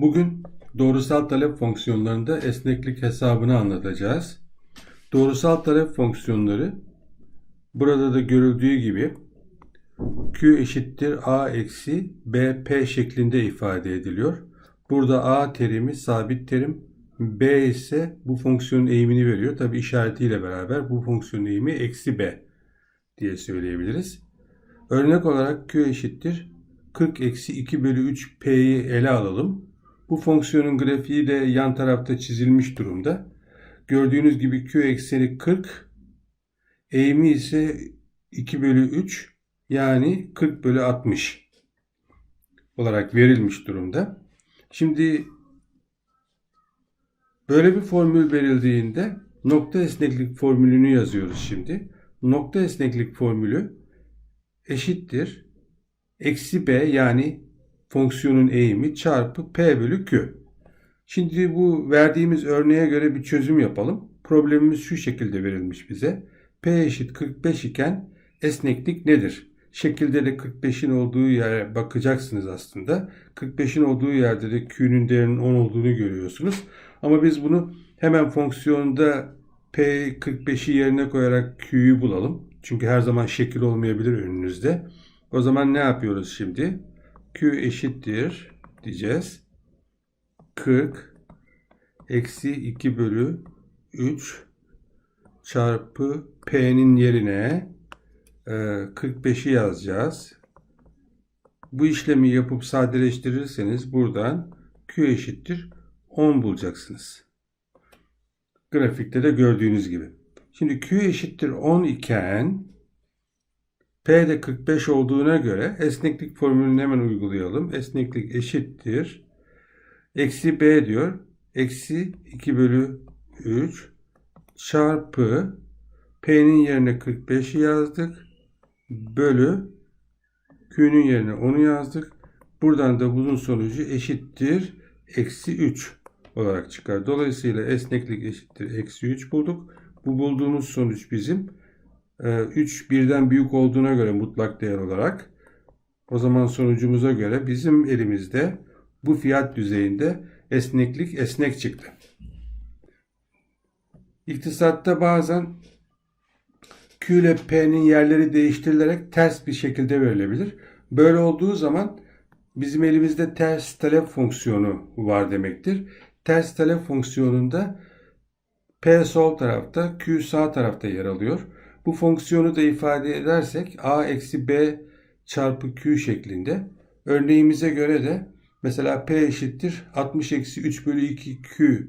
Bugün doğrusal talep fonksiyonlarında esneklik hesabını anlatacağız. Doğrusal talep fonksiyonları burada da görüldüğü gibi Q eşittir A eksi B P şeklinde ifade ediliyor. Burada A terimi sabit terim, B ise bu fonksiyonun eğimini veriyor. Tabi işaretiyle beraber bu fonksiyonun eğimi eksi B diye söyleyebiliriz. Örnek olarak Q eşittir 40 eksi 2 bölü 3 P'yi ele alalım. Bu fonksiyonun grafiği de yan tarafta çizilmiş durumda. Gördüğünüz gibi Q ekseni 40, eğimi ise 2 bölü 3 yani 40 bölü 60 olarak verilmiş durumda. Şimdi böyle bir formül verildiğinde nokta esneklik formülünü yazıyoruz şimdi. Nokta esneklik formülü eşittir eksi b yani fonksiyonun eğimi çarpı p bölü q. Şimdi bu verdiğimiz örneğe göre bir çözüm yapalım. Problemimiz şu şekilde verilmiş bize. p eşit 45 iken esneklik nedir? Şekilde de 45'in olduğu yere bakacaksınız aslında. 45'in olduğu yerde de q'nun değerinin 10 olduğunu görüyorsunuz. Ama biz bunu hemen fonksiyonda p 45'i yerine koyarak q'yu bulalım. Çünkü her zaman şekil olmayabilir önünüzde. O zaman ne yapıyoruz şimdi? Q eşittir diyeceğiz. 40 eksi 2 bölü 3 çarpı P'nin yerine 45'i yazacağız. Bu işlemi yapıp sadeleştirirseniz buradan Q eşittir 10 bulacaksınız. Grafikte de gördüğünüz gibi. Şimdi Q eşittir 10 iken P de 45 olduğuna göre esneklik formülünü hemen uygulayalım. Esneklik eşittir. Eksi B diyor. Eksi 2 bölü 3 çarpı P'nin yerine 45'i yazdık. Bölü Q'nun yerine 10'u yazdık. Buradan da bunun sonucu eşittir. Eksi 3 olarak çıkar. Dolayısıyla esneklik eşittir. Eksi 3 bulduk. Bu bulduğumuz sonuç bizim 3 ee, birden büyük olduğuna göre mutlak değer olarak o zaman sonucumuza göre bizim elimizde bu fiyat düzeyinde esneklik esnek çıktı. İktisatta bazen Q ile P'nin yerleri değiştirilerek ters bir şekilde verilebilir. Böyle olduğu zaman bizim elimizde ters talep fonksiyonu var demektir. Ters talep fonksiyonunda P sol tarafta, Q sağ tarafta yer alıyor. Bu fonksiyonu da ifade edersek a eksi b çarpı q şeklinde. Örneğimize göre de mesela p eşittir 60 eksi 3 bölü 2 q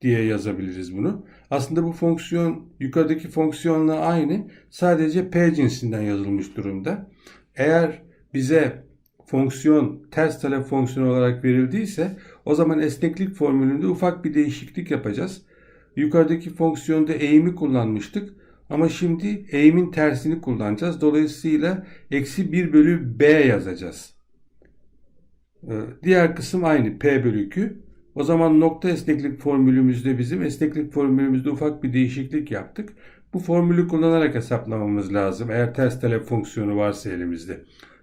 diye yazabiliriz bunu. Aslında bu fonksiyon yukarıdaki fonksiyonla aynı. Sadece p cinsinden yazılmış durumda. Eğer bize fonksiyon ters talep fonksiyonu olarak verildiyse o zaman esneklik formülünde ufak bir değişiklik yapacağız. Yukarıdaki fonksiyonda eğimi kullanmıştık. Ama şimdi eğimin tersini kullanacağız. Dolayısıyla eksi 1 bölü b yazacağız. Ee, diğer kısım aynı p bölü q. O zaman nokta esneklik formülümüzde bizim esneklik formülümüzde ufak bir değişiklik yaptık. Bu formülü kullanarak hesaplamamız lazım. Eğer ters talep fonksiyonu varsa elimizde.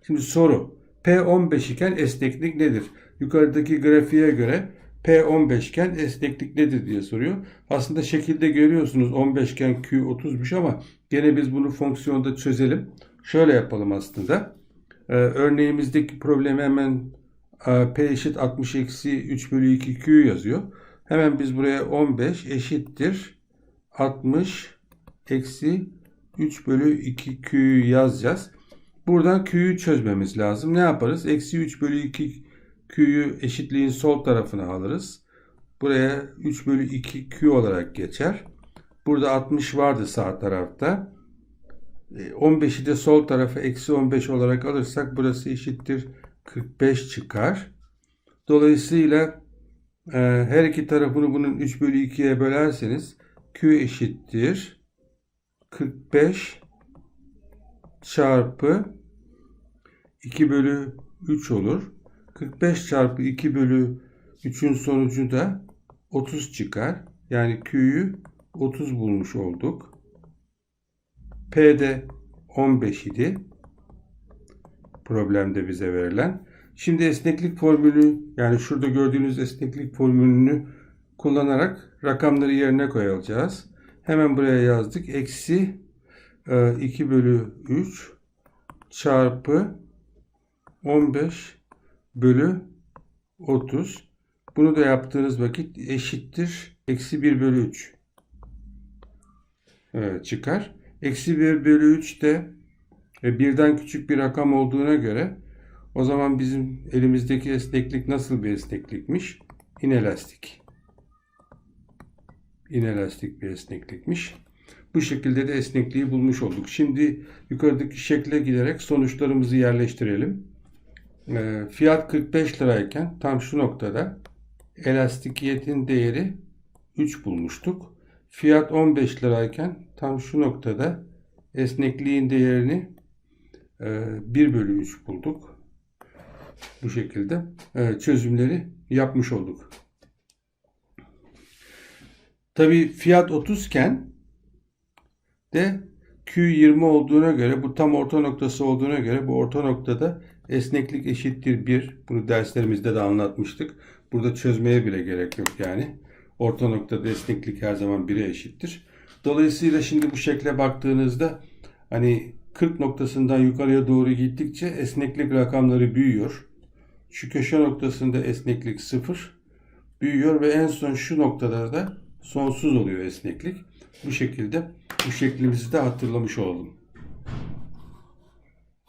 Şimdi soru. P15 iken esneklik nedir? Yukarıdaki grafiğe göre P15 iken esneklik nedir diye soruyor. Aslında şekilde görüyorsunuz 15 iken Q 30'muş ama gene biz bunu fonksiyonda çözelim. Şöyle yapalım aslında. Ee, örneğimizdeki problemi hemen e, P eşit 60 eksi 3 bölü 2 Q yazıyor. Hemen biz buraya 15 eşittir 60 eksi 3 bölü 2 Q'yu yazacağız. Buradan Q'yu çözmemiz lazım. Ne yaparız? Eksi 3 bölü 2 Q'yu eşitliğin sol tarafına alırız. Buraya 3 bölü 2 Q olarak geçer. Burada 60 vardı sağ tarafta. 15'i e, de sol tarafa eksi 15 olarak alırsak burası eşittir 45 çıkar. Dolayısıyla e, her iki tarafını bunun 3 bölü 2'ye bölerseniz Q eşittir 45 çarpı 2 bölü 3 olur. 45 çarpı 2 bölü 3'ün sonucu da 30 çıkar. Yani Q'yu 30 bulmuş olduk. P de 15 idi. Problemde bize verilen. Şimdi esneklik formülü yani şurada gördüğünüz esneklik formülünü kullanarak rakamları yerine koyacağız. Hemen buraya yazdık. Eksi e, 2 bölü 3 çarpı 15 bölü 30. Bunu da yaptığınız vakit eşittir. Eksi 1 bölü 3. Evet, çıkar. Eksi 1 bölü 3 de e, birden küçük bir rakam olduğuna göre o zaman bizim elimizdeki esneklik nasıl bir esneklikmiş? İnelastik. İnelastik bir esneklikmiş. Bu şekilde de esnekliği bulmuş olduk. Şimdi yukarıdaki şekle giderek sonuçlarımızı yerleştirelim. E, fiyat 45 lirayken tam şu noktada elastikiyetin değeri 3 bulmuştuk. Fiyat 15 lirayken tam şu noktada esnekliğin değerini e, 1 bölü 3 bulduk. Bu şekilde e, çözümleri yapmış olduk. Tabi fiyat 30 iken de Q20 olduğuna göre bu tam orta noktası olduğuna göre bu orta noktada esneklik eşittir 1. Bunu derslerimizde de anlatmıştık. Burada çözmeye bile gerek yok yani. Orta noktada esneklik her zaman 1'e eşittir. Dolayısıyla şimdi bu şekle baktığınızda hani 40 noktasından yukarıya doğru gittikçe esneklik rakamları büyüyor. Şu köşe noktasında esneklik 0 büyüyor ve en son şu noktada da sonsuz oluyor esneklik. Bu şekilde bu şeklimizi de hatırlamış oldum.